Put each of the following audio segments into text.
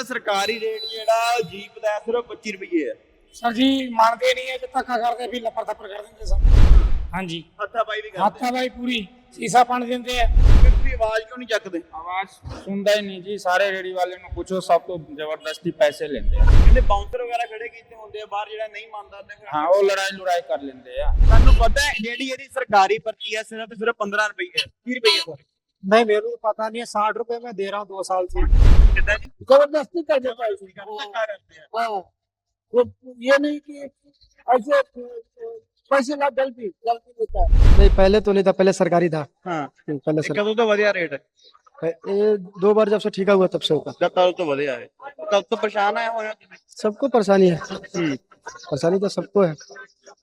ਕਹਿੰਦਾ ਸਰਕਾਰੀ ਰੇਟ ਜਿਹੜਾ ਜੀਪ ਦਾ ਸਿਰਫ 25 ਰੁਪਏ ਹੈ। ਸਰ ਜੀ ਮੰਨਦੇ ਨਹੀਂ ਹੈ ਜੇ ਧੱਕਾ ਕਰਦੇ ਵੀ ਲੱਪੜ ਥੱਪੜ ਕਰ ਦਿੰਦੇ ਸਰ। ਹਾਂਜੀ। ਹੱਥਾ ਬਾਈ ਵੀ ਕਰਦੇ। ਹੱਥਾ ਬਾਈ ਪੂਰੀ ਸੀਸਾ ਪਣ ਦਿੰਦੇ ਆ ਕਿੰਨੀ ਆਵਾਜ਼ ਕਿਉਂ ਨਹੀਂ ਚੱਕਦੇ? ਆਵਾਜ਼ ਸੁਣਦਾ ਹੀ ਨਹੀਂ ਜੀ ਸਾਰੇ ਰੇੜੀ ਵਾਲੇ ਨੂੰ ਪੁੱਛੋ ਸਭ ਤੋਂ ਜ਼ਬਰਦਸਤੀ ਪੈਸੇ ਲੈਂਦੇ ਆ। ਕਹਿੰਦੇ ਬਾਉਂਸਰ ਵਗੈਰਾ ਖੜੇ ਕੀਤੇ ਹੁੰਦੇ ਆ ਬਾਹਰ ਜਿਹੜਾ ਨਹੀਂ ਮੰਨਦਾ ਤੇ ਹਾਂ ਉਹ ਲੜਾਈ ਲੜਾਈ ਕਰ ਲੈਂਦੇ ਆ। ਤੁਹਾਨੂੰ ਪਤਾ ਹੈ ਜਿਹੜੀ ਇਹਦੀ ਸਰਕਾਰੀ ਪਰਚੀ ਹੈ ਸਿਰਫ ਸਿਰਫ 15 ਰੁਪਏ 30 ਰੁਪਏ ਨਹੀਂ ਮੈਨੂੰ ਪਤਾ ਨਹੀਂ 60 ਰੁਪਏ ਮੈਂ ਦੇ ਰਹਾ 2 ਸਾਲ ਸੇ। ज़बरदस्ती का जगह हाँ। ये नहीं कि ऐसे पैसे ला गलती गलती होता है। नहीं पहले तो नहीं था पहले सरकारी था। हाँ। हम्म, पहले सरकारी तो, तो बढ़िया रेट है। ए, दो बार जब से ठीक हुआ तब से होगा। जब तो तो बढ़िया है। तब तो परेशान है सबको परेशानी है। हम्म। परेशानी तो सबको है।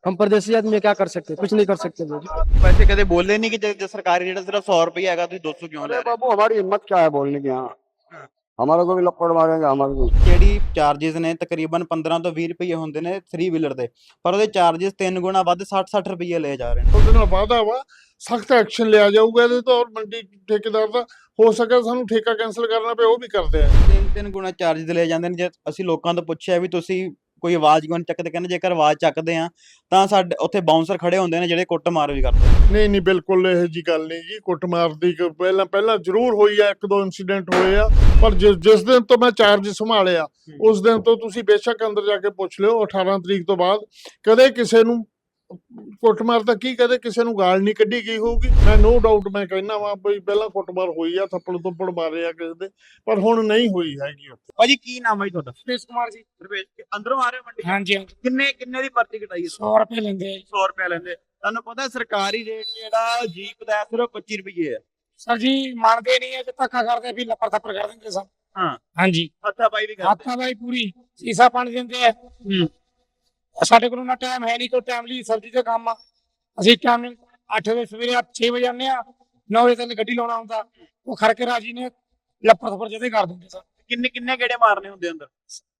हम परदेसी आदमी क्या कर सकते कुछ नहीं कर सकते पैसे कहते बोले नहीं कि सरकारी रेट सिर्फ़ सौ रुपये आएगा तो दो सौ क्यों बाबू हमारी हिम्मत क्या है बोलने की यहाँ? हाँ। हमारे को भी लपड़ मारेंगे हमारे को ਕਿਹੜੀ ਚਾਰजेस ਨੇ ਤਕਰੀਬਨ 15 ਤੋਂ 20 ਰੁਪਏ ਹੁੰਦੇ ਨੇ 3 ਵੀਲਰ ਦੇ ਪਰ ਉਹਦੇ ਚਾਰजेਸ ਤਿੰਨ ਗੁਣਾ ਵੱਧ 60-60 ਰੁਪਏ ਲਏ ਜਾ ਰਹੇ ਨੇ ਉਹਦੇ ਨਾਲ ਵਾਅਦਾ ਵਾ ਸਖਤ ਐਕਸ਼ਨ ਲਿਆ ਜਾਊਗਾ ਇਹਦੇ ਤੋਂ ਔਰ ਮੰਡੀ ਠੇਕੇਦਾਰ ਦਾ ਹੋ ਸਕਿਆ ਸਾਨੂੰ ਠੇਕਾ ਕੈਨਸਲ ਕਰਨਾ ਪਿਆ ਉਹ ਵੀ ਕਰਦੇ ਆ ਤਿੰਨ ਤਿੰਨ ਗੁਣਾ ਚਾਰਜ ਲੈ ਜਾਂਦੇ ਨੇ ਜੇ ਅਸੀਂ ਲੋਕਾਂ ਤੋਂ ਪੁੱਛਿਆ ਵੀ ਤੁਸੀਂ ਕੋਈ ਆਵਾਜ਼ ਕਿਉਂ ਨਹੀਂ ਚੱਕਦੇ ਕਹਿੰਦੇ ਜੇਕਰ ਆਵਾਜ਼ ਚੱਕਦੇ ਆ ਤਾਂ ਸਾਡੇ ਉੱਥੇ ਬਾਉਂਸਰ ਖੜੇ ਹੁੰਦੇ ਨੇ ਜਿਹੜੇ ਕੁੱਟ ਮਾਰ ਵੀ ਕਰਦੇ। ਨਹੀਂ ਨਹੀਂ ਬਿਲਕੁਲ ਇਹੋ ਜੀ ਗੱਲ ਨਹੀਂ ਜੀ ਕੁੱਟਮਾਰ ਦੀ ਕ- ਪਹਿਲਾਂ ਪਹਿਲਾਂ ਜ਼ਰੂਰ ਹੋਈ ਆ ਇੱਕ ਦੋ ਇਨਸੀਡੈਂਟ ਹੋਏ ਆ ਪਰ ਜਿਸ ਜਿਸ ਦਿਨ ਤੋਂ ਮੈਂ ਚਾਰਜ ਸੰਭਾਲਿਆ ਉਸ ਦਿਨ ਤੋਂ ਤੁਸੀਂ ਬੇਸ਼ੱਕ ਅੰਦਰ ਜਾ ਕੇ ਪੁੱਛ ਲਿਓ 18 ਤਰੀਕ ਤੋਂ ਬਾਅਦ ਕਦੇ ਕਿਸੇ ਨੂੰ ਕੁੱਟਮਾਰ ਤਾਂ ਕੀ ਕਦੇ ਕਿਸੇ ਨੂੰ ਗਾਲ ਨਹੀਂ ਕੱਢੀ ਗਈ ਹੋਊਗੀ? ਮੈਂ ਨੋ ਡਾਊਟ ਮੈਂ ਕਹਿਣਾ ਵਾਂ ਬਈ ਪਹਿਲਾਂ ਕੁੱਟਮਾਰ ਹੋਈ ਆ ਥੱਪੜ ਥੱਪੜ ਮਾਰੇ ਆ ਕਿਸੇ ਦੇ ਪਰ ਹੁਣ ਨਹੀਂ ਹੋਈ ਹੈਗੀ ਉੱਥੇ। ਭਾਜੀ ਕੀ ਨਾਮ ਹੈ ਜੀ ਤੁਹਾਡਾ? ਸੁਰੇਸ਼ ਕੁਮਾਰ ਜੀ। ਰਵੇਸ਼ ਅੰਦਰੋਂ ਆ ਰਹੇ ਹੋ ਮੰਡੀ ਹਾਂਜੀ ਹਾਂਜੀ। ਕਿੰਨੇ ਕਿੰਨੇ ਦੀ ਪਰਚੀ ਕਟਾਈ 100 ਰੁਪਏ ਲੈਂਦੇ ਆ ਜੀ। 100 ਰੁਪਏ ਲੈਂਦੇ ਤੁਹਾਨੂੰ ਪਤਾ ਹੈ ਸਰਕਾਰੀ ਰੇਟ ਜਿਹੜਾ ਜੀਪ ਦਾ ਸਿਰਫ 25 ਰੁਪਏ ਹੈ? ਸਰ ਜੀ ਮੰਨਦੇ ਨਹੀਂ ਹੈ ਜੇ ਧੱਕਾ ਕਰਦੇ ਵੀ ਲੱਪੜ ਥੱਪੜ ਕਰ ਦਿੰਦੇ ਸਰ। ਹਾਂ। ਹਾਂਜੀ। ਹੱਥਾ ਪਾਈ ਵੀ ਕਰਦੇ ਹੱਥਾਂ ਬਾਈ ਪੂਰੀ ਸੀਸਾ ਪਾਣ ਦਿੰਦੇ ਆ। ਸਾਡੇ ਕੋਲ ਨਾ ਟਾਈਮ ਹੈ ਨਹੀਂ ਕੋਈ ਟਾਈਮ ਲਈ ਸਬਜ਼ੀ ਦਾ ਕੰਮ ਆ। ਅਸੀਂ ਟਾਈਮ 8 ਵਜੇ ਸਵੇਰੇ 6 ਵਜੇ ਆਉਂਦੇ ਆ 9 ਵਜੇ ਤੱਕ ਗੱਡੀ ਲਾਉਣਾ ਹੁੰਦਾ। ਉਹ ਖੜ ਕੇ ਰਾਜੀ ਨੇ ਲੱਪੜ ਥੱਪੜ ਜਦੇ ਕਰ ਦਿੰਦੇ ਸਰ ਕਿੰਨੇ ਕਿੰਨੇ ਗੇੜੇ ਮਾਰਨੇ ਹੁੰਦੇ ਅੰਦਰ?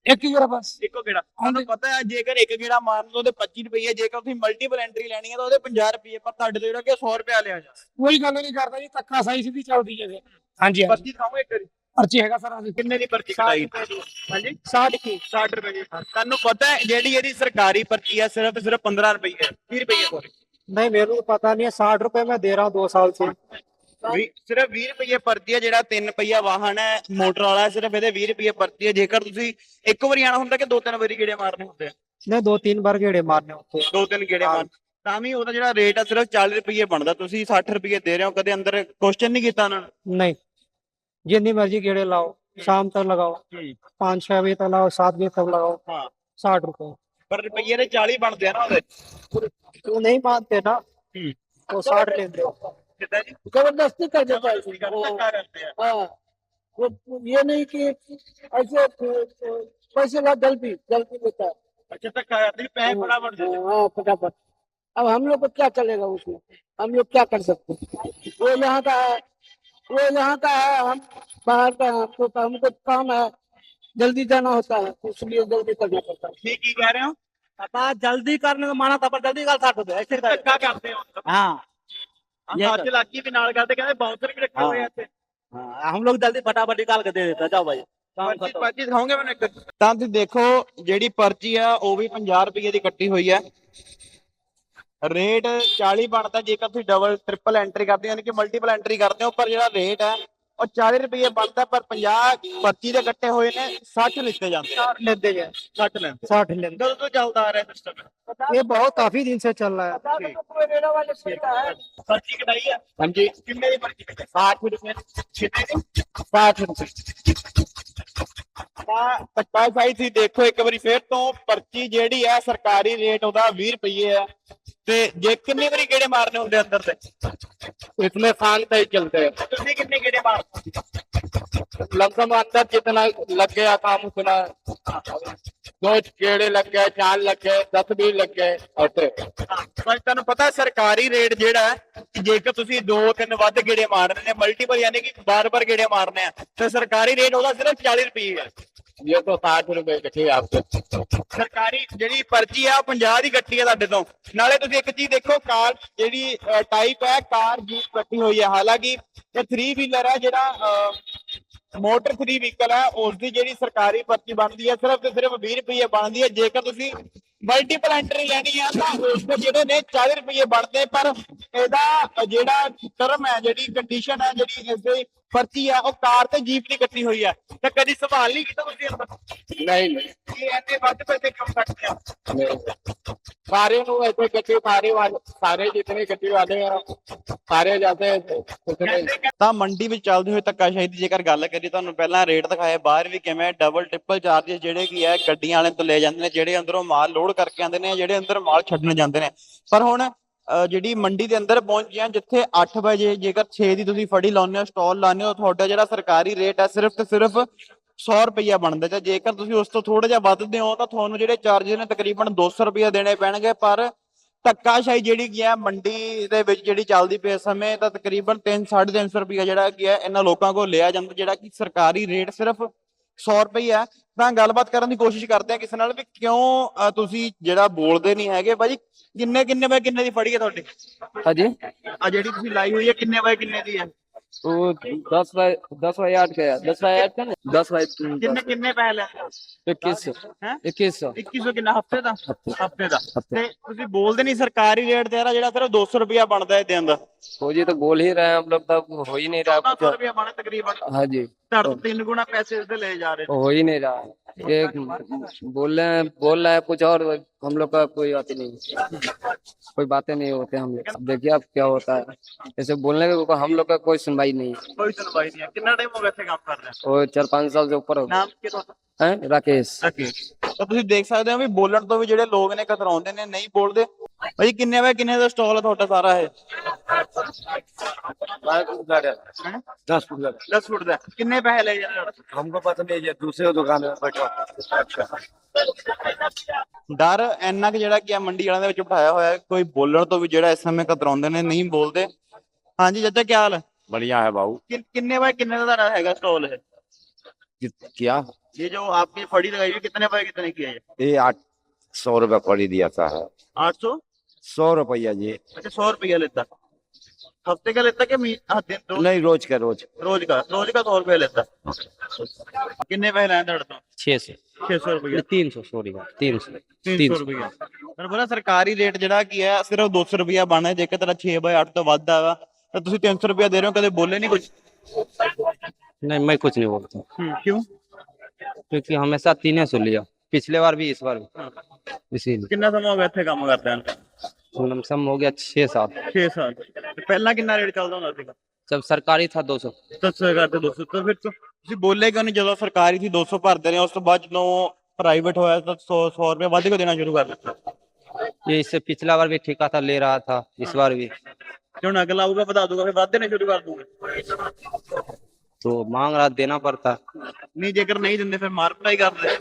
ਇੱਕ ਹੀ ਵਾਰ ਬਸ। ਇੱਕੋ ਗੇੜਾ। ਤੁਹਾਨੂੰ ਪਤਾ ਹੈ ਜੇਕਰ ਇੱਕ ਗੇੜਾ ਮਾਰਨ ਤੋਂ ਉਹਦੇ 25 ਰੁਪਏ ਜੇਕਰ ਤੁਸੀਂ ਮਲਟੀਪਲ ਐਂਟਰੀ ਲੈਣੀ ਹੈ ਤਾਂ ਉਹਦੇ 50 ਰੁਪਏ ਪਰ ਤੁਹਾਡੇ ਤੋਂ ਜਿਹੜਾ ਕਿ 100 ਰੁਪਏ ਲਿਆ ਜਾ ਕੋਈ ਗੱਲ ਨਹੀਂ ਕਰਦਾ ਜੀ ਧੱਕਾ ਸਹੀ ਸਿੱਧੀ ਚੱਲਦੀ ਹੈ ਜੀ। ਹਾਂਜੀ ਹਾਂਜੀ। ਪਰਚੀ ਖਾਓਗੇ ਇੱਕ ਵਾਰੀ। ਪਰਚੀ ਹੈਗਾ ਸਰ ਹਾਂਜੀ ਕਿੰਨੇ ਦੀ ਪਰਚੀ ਕਟਾਈ? ਹਾਂਜੀ? 60 ਕੀ? 60 ਰੁਪਏ ਦੀ। ਤੁਹਾਨੂੰ ਪਤਾ ਹੈ ਜਿਹੜੀ ਇਹਦੀ ਸਰਕਾਰੀ ਪਰਚੀ ਹੈ ਸਿਰਫ ਸਿਰਫ 15 ਰੁਪਏ ਹੈ 20 ਰੁਪਏ ਸੌਰੀ ਨਹੀਂ ਮੈਨੂੰ ਪਤਾ ਨਹੀਂ 60 ਰੁਪਏ ਮੈਂ ਦੇ ਰਹਾ 2 ਸਾਲ ਸੇ ਸਿਰਫ 20 ਰੁਪਏ ਪਰਚੀ ਹੈ ਜਿਹੜਾ 3 ਪਹੀਆ ਵਾਹਨ ਹੈ ਮੋਟਰ ਵਾਲਾ ਸਿਰਫ ਇਹਦੇ 20 ਰੁਪਏ ਪਰਚੀ ਹੈ। ਜੇਕਰ ਤੁਸੀਂ ਇੱਕ ਵਾਰੀ ਆਣਾ ਹੁੰਦਾ ਕਿ ਦੋ ਤਿੰਨ ਵਾਰੀ ਗੇੜੇ ਮਾਰਨੇ ਹੁੰਦੇ ਆ? ਨਹੀਂ ਦੋ ਤਿੰਨ ਵਾਰ ਗੇੜੇ ਮਾਰਨੇ ਹੁੰਦੇ ਦੋ ਤਿੰਨ ਗੇੜੇ ਮਾਰਨੇ। ਤਾਂ ਵੀ ਉਹਦਾ ਜਿਹੜਾ ਰੇਟ ਆ ਸਿਰਫ 40 ਰੁਪਏ ਬਣਦਾ। ਤੁਸੀਂ 60 ਰੁਪਏ ਦੇ ਰਹੇ ਹੋ ਕਦੇ ਅੰਦਰ ਕੁਐਸਚਨ ਨਹੀਂ ਕੀਤਾ ਉਹਨਾਂ ਨੇ? ਨਹੀਂ। जितनी मर्जी गेड़े लाओ शाम तक लगाओ पाँच छह बजे तक लगाओ सात बजे तक लगाओ हाँ। साठ रुपए ਪਰ ਰੁਪਏ ਦੇ 40 ਬਣਦੇ ਆ ਨਾ ਉਹਦੇ तो नहीं मानते ना हम्म। तो साठ लेते ਕਿੱਦਾਂ ਜੀ जबरदस्ती कर देता है इसमें। ਧੱਕਾ ਕਰਦੇ ਆ हाँ वो ये नहीं कि ऐसे पैसे ला जल्दी जल्दी देता है ਅੱਛਾ ਧੱਕਾ ਕਰਦੇ ਜੀ, ਪੈਸੇ ਫਟਾਫਟ ਦੇ ਦਿਓ। हाँ फटाफट अब हम लोग को क्या चलेगा उसमें हम लोग क्या कर सकते हैं? वो यहाँ का है वो यहाँ का है हम बाहर का है हमको हमको काम है जल्दी जाना होता है तो इसलिए जल्दी करना पड़ता है ਠੀਕ ਕੀ ਕਹਿ ਰਹੇ ਹੋ पता जल्दी करने को माना था पर जल्दी कर साठ रुपए ऐसे ਧੱਕਾ ਕਰਦੇ ਹੋ हाँ ਹਾਂ ਅੱਜ ਲਾਕੀ ਵੀ ਨਾਲ ਕਰਦੇ ਕਹਿੰਦੇ ਬਾਉਂਸਰ ਵੀ ਰੱਖੇ ਹੋਏ ਆ ਇੱਥੇ हाँ हम लोग जल्दी फटाफट निकाल के दे देते हैं, जाओ भाई काम ਪਰਚੀ खत्म ਪਰਚੀ ਦਿਖਾਓਗੇ ਮੈਨੂੰ ਇੱਕ ਤਾਂ ਤੁਸੀਂ ਦੇਖੋ ਜਿਹੜੀ ਪਰਚੀ ਆ ਉਹ ਵੀ 50 ਰੁਪਏ ਦੀ ਕੱਟੀ ਹੋਈ ਹੈ ਰੇਟ 40 ਬਣਦਾ ਜੇਕਰ ਤੁਸੀਂ ਡਬਲ ਟ੍ਰਿਪਲ ਐਂਟਰੀ ਕਰਦੇ ਹੋ ਯਾਨੀ ਕਿ ਮਲਟੀਪਲ ਐਂਟਰੀ ਕਰਦੇ ਹੋ ਪਰ ਜਿਹੜਾ ਰੇਟ ਹੈ ਉਹ 40 ਰੁਪਏ ਬਣਦਾ ਪਰ 50 ਪਰਚੀ ਦੇ ਕੱਟੇ ਹੋਏ ਨੇ 60 ਲਿੱਤੇ ਜਾਂਦੇ ਆ साठ लेते हैं 60 ਲੈਂਦੇ साठ लेते ਕਦੋਂ ਤੋਂ ਚੱਲਦਾ ਆ ਰਿਹਾ ਸਿਸਟਮ ये बहुत काफी दिन से चल रहा है ਪਰਚੀ ਕਟਾਈ ਆ ਹਾਂਜੀ ਕਿੰਨੇ ਦੀ ਪਰਚੀ ਕਟਾਈ 60 ਰੁਪਏ ਕਿੰਨੇ ਦੀ 60 ਰੁਪਏ ਤਾਂ ਪੱਕਾ ਸਾਈ ਤੁਸੀਂ ਦੇਖੋ ਇੱਕ ਵਾਰੀ ਫੇਰ ਤੋਂ ਪਰਚੀ ਜਿਹੜੀ ਹੈ ਸਰਕਾਰੀ ਰੇਟ ਉਹਦਾ 20 ਰੁਪਏ ਹੈ ਤੇ ਜੇ ਕਿੰਨੀ ਵਾਰੀ ਗੇੜੇ ਮਾਰਨੇ ਹੁੰਦੇ ਅੰਦਰ ਤੇ इसमें साल का ही चलते हैं ਤੁਸੀਂ ਕਿੰਨੇ ਗੇੜੇ ਮਾਰਦੇ लमसम अंदर जितना लग गया काम उतना दो केड़े लग गए चार लग गए दस भी लग गए ऐसे ਪਰ ਤੁਹਾਨੂੰ ਪਤਾ ਸਰਕਾਰੀ ਰੇਟ ਜਿਹੜਾ ਹੈ ਕਿ ਜੇਕਰ ਤੁਸੀਂ ਦੋ ਤਿੰਨ ਵੱਧ ਗੇੜੇ ਮਾਰਨੇ ਨੇ ਮਲਟੀਪਲ ਯਾਨੀ ਕਿ ਬਾਰ-ਬਾਰ ਗੇੜੇ ਮਾਰਨੇ ਆ ਤੇ ਸਰਕਾਰੀ ਰੇਟ ਉਹਦਾ ਸਿਰਫ 40 ਰੁਪਏ ਹੈ ਜੇ ਤੋਂ 60 ਰੁਪਏ ਇਕੱਠੇ ਆਪ ਸਰਕਾਰੀ ਜਿਹੜੀ ਪਰਚੀ ਆ, ਉਹ ਦੀ ਇਕੱਠੀ ਆ ਤੁਹਾਡੇ ਤੋਂ। ਨਾਲੇ ਤੁਸੀਂ ਇੱਕ ਚੀਜ਼ ਦੇਖੋ, ਕਾਰ ਜਿਹੜੀ ਟਾਈਪ ਹੈ, ਕਾਰ ਜੀਪ ਇਕੱਠੀ ਹੋਈ ਹੈ ਹਾਲਾਂਕਿ ਇਹ 3 ਵੀਲਰ ਹੈ ਜਿਹੜਾ ਮੋਟਰ 3 ਵਹੀਕਲ ਹੈ ਉਸ ਦੀ ਜਿਹੜੀ ਸਰਕਾਰੀ ਪਰਚੀ ਬਣਦੀ ਹੈ ਸਿਰਫ ਤੇ ਸਿਰਫ 20 ਰੁਪਏ ਬਣਦੀ ਹੈ ਜੇਕਰ ਤੁਸੀਂ ਮਲਟੀਪਲ ਐਂਟਰੀ ਲੈਣੀ ਆ, ਤਾਂ ਉਸ ਤੋਂ ਜਿਹੜੇ ਨੇ 40 ਰੁਪਏ ਬਣਦੇ, ਪਰ ਇਹਦਾ ਜਿਹੜਾ ਟਰਮ ਹੈ, ਜਿਹੜੀ ਕੰਡੀਸ਼ਨ ਹੈ, ਜਿਹੜੀ ਇਸ ਦੇ ਪਰਚੀ ਆ ਉਹ ਕਾਰ ਤੇ ਜੀਪ ਦੀ ਕੱਟੀ ਹੋਈ ਆ। ਤਾਂ ਕਦੀ ਸੰਭਾਲ ਨਹੀਂ ਕੀਤਾ ਤੁਸੀਂ ਨਹੀਂ ਨਹੀਂ। ਇਹ ਐਨੇ ਵੱਧ ਪੈਸੇ ਕਿਉਂ ਕੱਟਦੇ ਆ ਸਾਰਿਆਂ ਨੂੰ ਐਸੇ ਕੱਟੇ ਸਾਰੇ ਵਾਲੇ ਸਾਰੇ ਜਿੰਨੇ ਕੱਟੇ ਵਾਲੇ ਆ ਸਾਰੇ ਜਾਂਦੇ ਤਾਂ ਮੰਡੀ ਵਿੱਚ ਚੱਲਦੇ ਹੋਏ ਧੱਕਾਸ਼ਾਹੀ ਦੀ ਜੇਕਰ ਗੱਲ ਕਰੀਏ ਤੁਹਾਨੂੰ ਪਹਿਲਾਂ ਰੇਟ ਦਿਖਾਇਆ ਬਾਹਰ ਵੀ ਕਿਵੇਂ ਡਬਲ ਟ੍ਰਿਪਲ ਚਾਰਜਸ ਜਿਹੜੇ ਕੀ ਹੈ ਗੱਡੀਆਂ ਵਾਲਿਆਂ ਤੋਂ ਲੈ ਜਾਂਦੇ ਨੇ ਜਿਹੜੇ ਅੰਦਰੋਂ ਮਾਲ ਲੋਡ ਕਰਕੇ ਆਉਂਦੇ ਨੇ ਜਿਹੜੇ ਅੰਦਰ ਮਾਲ ਛੱਡਣ ਜਾਂਦੇ ਨੇ। ਪਰ ਹੁਣ ਜਿਹੜੀ ਮੰਡੀ ਦੇ ਅੰਦਰ ਪਹੁੰਚੇ ਆ ਜਿੱਥੇ 8 ਵਜੇ ਜੇਕਰ 6 ਦੀ ਤੁਸੀਂ ਫੜੀ ਲਾਉਂਦੇ ਹੋ, ਸਟਾਲ ਲਾਉਂਦੇ ਹੋ, ਤੁਹਾਡਾ ਜਿਹੜਾ ਸਰਕਾਰੀ ਰੇਟ ਹੈ ਸਿਰਫ ਤੇ ਸਿਰਫ 100 ਰੁਪਈਆ ਬਣਦਾ। ਤੇ ਜੇਕਰ ਤੁਸੀਂ ਉਸ ਤੋਂ ਥੋੜਾ ਜਿਹਾ ਵੱਧਦੇ ਹੋ, ਤਾਂ ਤੁਹਾਨੂੰ ਜਿਹੜੇ ਚਾਰजेस ਨੇ ਤਕਰੀਬਨ 200 ਰੁਪਈਆ ਦੇਣੇ ਪੈਣਗੇ। ਪਰ ਧੱਕਾਸ਼ਾਹੀ ਜਿਹੜੀ ਕੀ ਮੰਡੀ ਦੇ ਵਿੱਚ ਜਿਹੜੀ ਚੱਲਦੀ ਪਈ ਸਮੇਂ, ਤਾਂ ਤਕਰੀਬਨ 3 350 ਰੁਪਈਆ ਜਿਹੜਾ ਕੀ ਹੈ, ਇਹਨਾਂ ਲੋਕਾਂ ਕੋਲ ਲਿਆ ਜਾਂਦਾ, ਜਿਹੜਾ ਕਿ ਸਰਕਾਰੀ ਰੇਟ ਸਿਰਫ 100 ਰੁਪਈਆ ਹੈ। ਤਾਂ ਗੱਲਬਾਤ ਕਰਨ ਦੀ ਕੋਸ਼ਿਸ਼ ਕਰਦੇ ਆ ਕਿਸੇ ਨਾਲ ਵੀ ਕਿਉਂ ਅ, ਤੁਸੀਂ ਜਿਹੜਾ ਬੋਲਦੇ ਨਹੀਂ ਹੈਗੇ ਭਾਜੀ ਕਿੰਨੇ ਕਿੰਨੇ ਬਾਏ ਕਿੰਨੇ ਦੀ ਫੜੀ ਹੈ ਤੁਹਾਡੀ हाँ जी ਆ ਜਿਹੜੀ ਤੁਸੀਂ ਲਾਈ ਹੋਈ ਹੈ ਕਿੰਨੇ ਬਾਏ ਕਿੰਨੇ ਦੀ ਹੈ वो दस बाय दस बाय आठ का है दस बाय आठ का ना दस बाय ਕਿੰਨੇ ਕਿੰਨੇ ਪੈਸੇ ਲੈਂਦੇ इक्कीस सौ हैं? इक्कीस सौ 2100 ਕਿੰਨਾ ਹਫਤੇ ਦਾ ਹਫਤੇ ਦਾ हफ्ते ਤੇ ਤੁਸੀਂ ਬੋਲਦੇ ਨਹੀਂ ਸਰਕਾਰੀ ਰੇਟ ਤੇ ਯਾਰ ਜਿਹੜਾ ਸਿਰਫ 200 ਰੁਪਿਆ ਬਣਦਾ ਹੈ ਦਿਨ ਦਾ वो जी तो बोल ही रहे हैं हम लोग तब हो ही नहीं रहा 1400 कुछ ਰੁਪਿਆ ਬਣਾ ਤਕਰੀਬਨ हाँ जी ਤੁਹਾਡੇ ਤੋਂ ਤਿੰਨ ਗੁਣਾ ਪੈਸੇ ਇਸਦੇ ਲਏ ਜਾ ਰਹੇ ਨੇ हो ही नहीं रहा ये बोल रहे हैं बोल रहे हैं कुछ और हम लोग का कोई बात नहीं कोई बातें नहीं होते हम लोग अब देखिए अब क्या होता है ऐसे बोलने के हम लोग का कोई सुनवाई नहीं है ਕੋਈ ਸੁਣਵਾਈ ਨਹੀਂ ਹੈ ਕਿੰਨਾ ਟਾਈਮ ਹੋ ਗਿਆ ਇੱਥੇ ਕੰਮ ਕਰ ਰਹੇ वो चार पाँच साल से ऊपर हो ਨਾਮ ਕੀ ਤੁਹਾਡਾ हैं राकेश ਓਕੇ ਤਾਂ ਤੁਸੀਂ ਦੇਖ ਸਕਦੇ ਹੋ ਵੀ ਬੋਲਣ ਤੋਂ ਵੀ ਜਿਹੜੇ ਲੋਕ ਨੇ ਕਤਰਾਉਂਦੇ ਨੇ ਨਹੀਂ ਬੋਲਦੇ ਭਾਈ ਕਿੰਨੇ ਵੇ ਕਿੰਨੇ ਦਾ ਸਟਾਲ ਹੈ ਤੁਹਾਡਾ ਸਾਰਾ ਇਹ ਹੈਂ? दस फुट 10 ਫੁੱਟ ਦਾ ਕਿੰਨੇ ਪੈਸੇ ਲੈ ਜਾਂਦੇ ਹੋ हमको पता नहीं है दूसरे दुकान में बैठो ਡਰ ਇੰਨਾ ਕਿ ਜਿਹੜਾ ਕਿ ਆ ਮੰਡੀ ਵਾਲਿਆਂ ਦੇ ਵਿੱਚ ਬਿਠਾਇਆ ਹੋਇਆ ਹੈ ਕੋਈ ਬੋਲਣ ਤੋਂ ਵੀ ਜਿਹੜਾ ਇਸ ਸਮੇਂ ਕਤਰਾਉਂਦੇ ਨੇ ਨਹੀਂ ਬੋਲਦੇ ਹਾਂਜੀ ਚਾਚਾ ਕੀ ਹਾਲ ਹੈ बढ़िया है बाबू ਕਿ- कितने बाय कितने का ਤੁਹਾਡਾ ਹੈਗਾ स्टॉल है क्या ये जो आपकी फड़ी लगाई हुई कितने बाय कितने की है ये ये आठ सौ रुपया पड़ी दिया था है आठ सौ सौ रुपया जी अच्छा सौ रुपया लेता हफ्ते का लेता कि मही- हाँ, दिन रोज नहीं रोज का रोज रोज का रोज का सौ रुपया लेता किन्ने पैसे लाए ਤੁਹਾਡੇ ਤੋਂ छः सौ छह सौ रुपया तीन सौ सॉरी तीन सौ तीन तीन सौ रुपया ਪਰ ਬੋਲਾ ਸਰਕਾਰੀ ਰੇਟ ਜਿਹੜਾ ਕੀ ਹੈ ਸਿਰਫ 200 ਰੁਪਇਆ ਬਣਦਾ ਹੈ। ਜੇਕਰ ਤੇਰਾ 6 ਬਾਏ 8 ਤੋਂ ਵੱਧ ਆਗਾ ਤਾਂ ਤੁਸੀਂ 300 ਰੁਪਇਆ ਦੇ ਰਹੇ ਹੋ ਕਦੇ ਬੋਲੇ ਨਹੀਂ ਕੁਝ नहीं मैं कुछ नहीं बोलता ਕਿਉਂ क्योंकि हमेशा तीन सौ लिया पिछले बार भी इस बार भी इसीलिए ਕਿੰਨਾ ਸਮਾਂ ਹੋ ਗਿਆ ਇੱਥੇ ਕੰਮ ਕਰਦਿਆਂ लमसम हो गया छह सात 6 ਸਾਲ ਤੇ ਪਹਿਲਾਂ ਕਿੰਨਾ ਰੇਟ ਚੱਲਦਾ ਹੁੰਦਾ ਸੀਗਾ जब सरकारी था दो सौ ਦੱਸੋ ਕਰਦੇ 200 ਤਾਂ ਫਿਰ ਤੋਂ ਤੁਸੀਂ ਬੋਲੇ ਕਿਉਂ ਨਹੀਂ ਜਦੋਂ ਸਰਕਾਰੀ ਸੀ 200 ਭਰਦੇ ਨੇ ਉਸ ਤੋਂ ਬਾਅਦ ਜਦੋਂ ਪ੍ਰਾਈਵੇਟ ਹੋਇਆ ਤਾਂ 100 100 ਰੁਪਏ ਵੱਧ ਕੇ ਦੇਣਾ ਸ਼ੁਰੂ ਕਰ ਦਿੱਤਾ ये इससे पिछला बार भी ठेका था ले रहा था इस बार भी ਤੇ ਹੁਣ ਅਗਲਾ ਆਊਗਾ ਵਧਾ ਦੂਗਾ ਫਿਰ ਵੱਧ ਦੇਣੇ ਸ਼ੁਰੂ ਕਰ ਦੂਗੇ तो मांग रहा देना पड़ता ਨਹੀਂ ਜੇਕਰ ਨਹੀਂ ਦਿੰਦੇ ਫਿਰ ਮਾਰ ਪੜਾਈ ਕਰਦੇ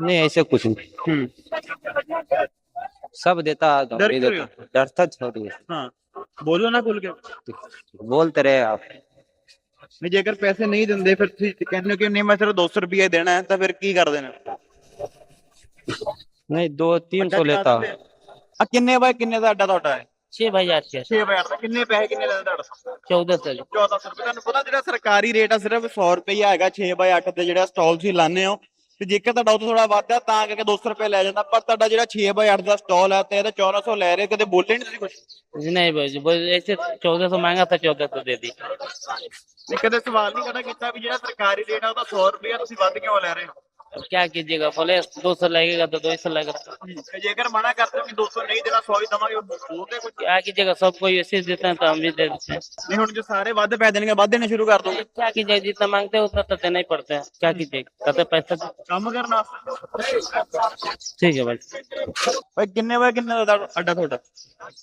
नहीं ऐसे कुछ नहीं ਹੂੰ सब देता है तो डर भी क्यों देता डरता छोड़िए ਹਾਂ ਬੋਲੋ ਨਾ ਖੁੱਲ ਕੇ बोलते रहे आप ਨਹੀਂ ਜੇਕਰ ਪੈਸੇ ਨਹੀਂ ਦਿੰਦੇ ਫਿਰ ਤੁਸੀਂ ਕਹਿੰਦੇ ਹੋ ਕਿ ਨਹੀਂ ਮੈਂ ਸਿਰਫ 200 ਰੁਪਏ ਦੇਣਾ ਹੈ ਤਾਂ ਫਿਰ ਕੀ ਕਰਦੇ ਨੇ नहीं दो तीन सौ लेता है ਆ ਕਿੰਨੇ ਬਾਏ ਕਿੰਨੇ ਦਾ ਅੱਡਾ ਤੁਹਾਡਾ ਹੈ छह भाई आठ के 6 ਬਾਏ 8 ਦਾ ਕਿੰਨੇ ਪੈਸੇ ਕਿੰਨੇ ਲੈਂਦਾ ਤੁਹਾਡਾ चौदह सौ 1400 ਰੁਪਏ ਤੁਹਾਨੂੰ ਪਤਾ ਜਿਹੜਾ ਸਰਕਾਰੀ ਰੇਟ ਆ ਸਿਰਫ 100 ਰੁਪਏ ਹੈਗਾ 6 ਬਾਏ 8 ਤੇ ਜਿਹੜਾ ਸਟਾਲ ਤੁਸੀਂ ਲਾਣੇ ਹੋ ਤੇ ਜੇਕਰ ਤੁਹਾਡਾ ਉਹ ਥੋੜਾ ਵੱਧ ਆ ਤਾਂ ਕਰਕੇ 200 ਰੁਪਏ ਲੈ ਜਾਂਦਾ ਪਰ ਤੁਹਾਡਾ ਜਿਹੜਾ 6 ਬਾਏ 8 ਦਾ ਸਟਾਲ ਹੈ ਤੇ ਇਹਦਾ 1400 ਲੈ ਰਹੇ ਕਦੇ ਬੋਲੇ ਨਹੀਂ ਤੁਸੀਂ ਕੁਝ नहीं भाई बोल ऐसे चौदह सौ मांगा था चौदह सौ दे दी ਨਹੀਂ ਕਦੇ ਸਵਾਲ ਨਹੀਂ ਕਰਨਾ ਕੀਤਾ ਵੀ ਜਿਹੜਾ ਸਰਕਾਰੀ ਰੇਟ ਆ ਉਹਦਾ 100 ਰੁਪਏ ਤੁਸੀਂ ਵੱਧ ਕਿਉਂ ਲੈ ਰਹੇ ਹੋ अब क्या कीजिएगा बोले दो सौ लगेगा तो दो सौ लगेगा ਤੇ ਜੇਕਰ ਮਨਾ ਕਰਦੇ ਹੋ ਕਿ 200 ਨਹੀਂ ਦੇਣਾ 100 ਹੀ ਦਵਾਂਗੇ ਉਹ ਬੋਲਦੇ ਕੁਝ क्या कीजिएगा सब कोई ऐसे देते हैं तो हम भी दे देते हैं ਨਹੀਂ ਹੁਣ ਜੋ ਸਾਰੇ ਵੱਧ ਪੈ ਦੇਣਗੇ ਵੱਧ ਦੇਣੇ ਸ਼ੁਰੂ ਕਰ ਦੋਗੇ क्या कीजिएगा जितना मांगते हैं उतना तो देना ही पड़ता है क्या कीजिएगा कहते पैसा दो। ਕੰਮ करना ठीक है भाई ਭਾਈ ਕਿੰਨੇ ਵੇ ਕਿੰਨੇ ਦਾ ਅੱਡਾ ਤੁਹਾਡਾ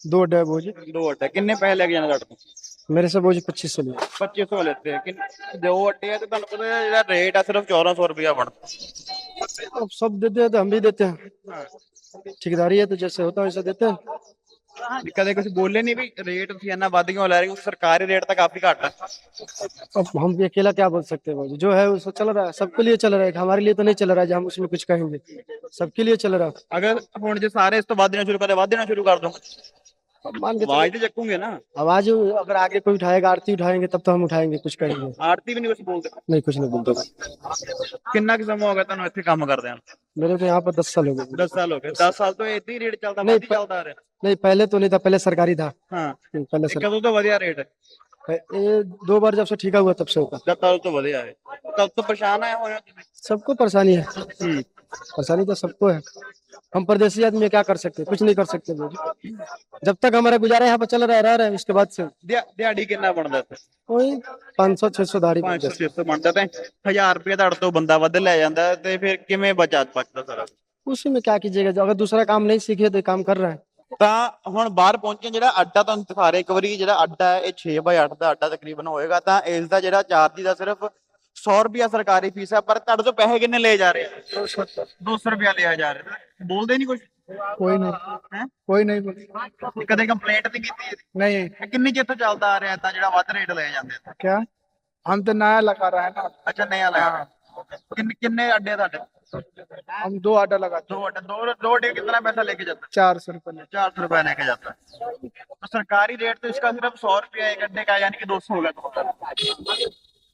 दो अड्डा है भोजी ਦੋ ਅੱਡਾ ਕਿੰਨੇ ਪੈਸੇ ਲੱਗ ਜਾਣੇ ਤੁਹਾਡੇ ਤੋਂ मेरे से भोजी पच्चीस सौ लिया 2500 ਲੈਤੇ ਆ ਕਿੰਨੇ ਦੋ ਅੱਡੇ ਆ ਤੇ ਤੁਹਾਨੂੰ ਪਤਾ ਹੈ ਜਿਹੜਾ ਰੇਟ ਆ ਸਿਰਫ 1400 ਰੁਪਇਆ ਬਣਦਾ अब सब देते हैं तो हम भी देते हैं। ठेकेदारी है तो जैसे होता है वैसे देते हैं। दिक्कत है कुछ बोले नहीं भी रेट या ना वादे क्यों ला रहे हैं? सरकारी रेट तक काफ़ी घाटा अब हम भी अकेला क्या बोल सकते हैं जो है उसको चल रहा है सबके लिए चल रहा है हमारे लिए तो नहीं चल रहा है हम उसमें कुछ कहेंगे। सबके लिए चल रहा है। अगर हम जो सारे इस तो वाद देना शुरू करें वाद देना शुरू कर दो। अब मान के चलो, ਆਵਾਜ਼ ਤੇ ਚੱਕੂਗੇ ਨਾ आवाज अगर आगे कोई उठाएगा आरती उठाएंगे तब तो हम उठाएंगे कुछ करेंगे ਆਰਤੀ ਵੀ ਨਹੀਂ ਕੁਝ ਬੋਲਦੇ नहीं कुछ नहीं बोलते ਕਿੰਨਾ ਕੁ ਸਮਾਂ ਹੋ ਗਿਆ ਤੁਹਾਨੂੰ ਇੱਥੇ ਕੰਮ ਕਰਦਿਆਂ ਨੂੰ मेरे को यहाँ पर दस साल हो गए 10 ਸਾਲ ਹੋ ਗਏ 10 ਸਾਲ ਤੋਂ ਏਦਾਂ ਹੀ ਰੇਟ ਚੱਲਦਾ ਨਹੀਂ, ਵੱਧ ਹੀ ਚੱਲਦਾ ਆ ਰਿਹਾ नहीं पहले तो नहीं था पहले सरकारी था ਹਾਂ पहले ਤੇ सर ਕਦੋਂ ਤੋਂ ਵਧਿਆ ਰੇਟ ये दो बार जब से ठीका हुआ तब से होगा ਜਦ ਤੱਕ ਤੋਂ ਵਧਿਆ ਹੈ ਤਦ ਤੋਂ ਪਰੇਸ਼ਾਨ ਆਏ ਹੋਏ ਹੋ ਤੁਸੀਂ सबको परेशानी है हम्म। परेशानी तो सबको है हम परदेसी आदमी हैं, क्या कर सकते हैं? कुछ नहीं कर सकते लोग जब तक हमारा गुजारा यहाँ पर चल रहा है रह रहे हैं उसके बाद से ਦਿਹਾ- ਦਿਹਾੜੀ ਕਿੰਨਾ ਬਣਦਾ ਇੱਥੇ वही पाँच सौ छह सौ दाढ़ी 500 600 ਬਣਦਾ ਤੇ 1000 ਰੁਪਏ ਤੁਹਾਡੇ ਤੋਂ ਬੰਦਾ ਵੱਧ ਲੈ ਜਾਂਦਾ ਹੈ ਤੇ ਫਿਰ ਕਿਵੇਂ ਬਚਾ ਪੱਕਦਾ ਸਾਰਾ उसी में क्या कीजिएगा जो अगर दूसरा काम नहीं सीखे तो काम कर रहा है ਤਾਂ ਹੁਣ ਬਾਹਰ ਪਹੁੰਚੇ ਜਿਹੜਾ ਅੱਡਾ ਤੁਹਾਨੂੰ ਦਿਖਾ ਰਹੇ ਇੱਕ ਵਾਰੀ ਜਿਹੜਾ ਅੱਡਾ ਹੈ ਇਹ 6/8 ਦਾ ਅੱਡਾ ਤਕਰੀਬਨ ਹੋਏਗਾ ਤਾਂ ਇਸ ਦਾ ਜਿਹੜਾ ਚਾਰਜ ਦਾ ਸਿਰਫ 100 ਰੁਪਿਆ ਸਰਕਾਰੀ ਫੀਸ ਹੈ ਪਰ ਤੁਹਾਡੇ ਤੋਂ ਪੈਸੇ ਕਿੰਨੇ ਲਏ ਜਾ ਰਹੇ ਆ 200 ਰੁਪਿਆ ਲਿਆ ਜਾ ਰਿਹਾ ਬੋਲਦੇ ਨਹੀਂ ਕੁਝ ਕੋਈ ਨਹੀਂ ਕੋਈ ਨਹੀਂ ਕਦੇ ਕੰਪਲੇਂਟ ਨਹੀਂ ਕੀਤੀ ਨਹੀਂ ਕਿੰਨੀ ਚਿਰ ਤੋਂ ਚੱਲਦਾ ਆ ਰਿਹਾ ਤਾਂ ਜਿਹੜਾ ਵੱਧ ਰੇਟ ਲਏ ਜਾਂਦੇ ਕਿਆ हम तो नया लगा रहा है ना अच्छा नया लगा किन, किन्ने अड्डे अड्डे हम दो अड्डा लगा दो अड्डा दो दो अड्डे कितना पैसा लेके जाता है चार सौ रुपये चार सौ रुपया लेके जाता है तो सरकारी रेट तो इसका सिर्फ सौ रुपया एक अड्डे का यानी कि दो सौ होगा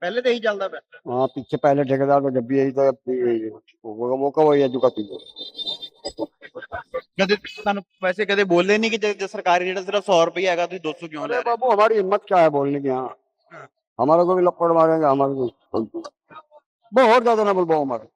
ਪਹਿਲੇ ਤੇ ਹੀ ਚੱਲਦਾ ਪਿਆ हाँ पीछे पहले ठेकेदार को जब भी यही था अब भी यही है। वो वो कब वही है चुका ਕਦੇ ਤੁਹਾਨੂੰ ਵੈਸੇ ਕਦੇ ਬੋਲੇ ਨਹੀਂ ਕਿ ਜੇ ਜੇ ਸਰਕਾਰੀ ਰੇਟ ਸਿਰਫ 100 ਰੁਪਏ ਹੈਗਾ ਤੁਸੀਂ 200 ਕਿਉਂ ਲੈ अरे ਰਹੇ ਹੋ? बाबू हमारी हिम्मत क्या है बोलने की यहाँ हमारे को भी लपड़ मारेंगे हमारे को बहुत ज्यादा ना बोलवाओ हमारे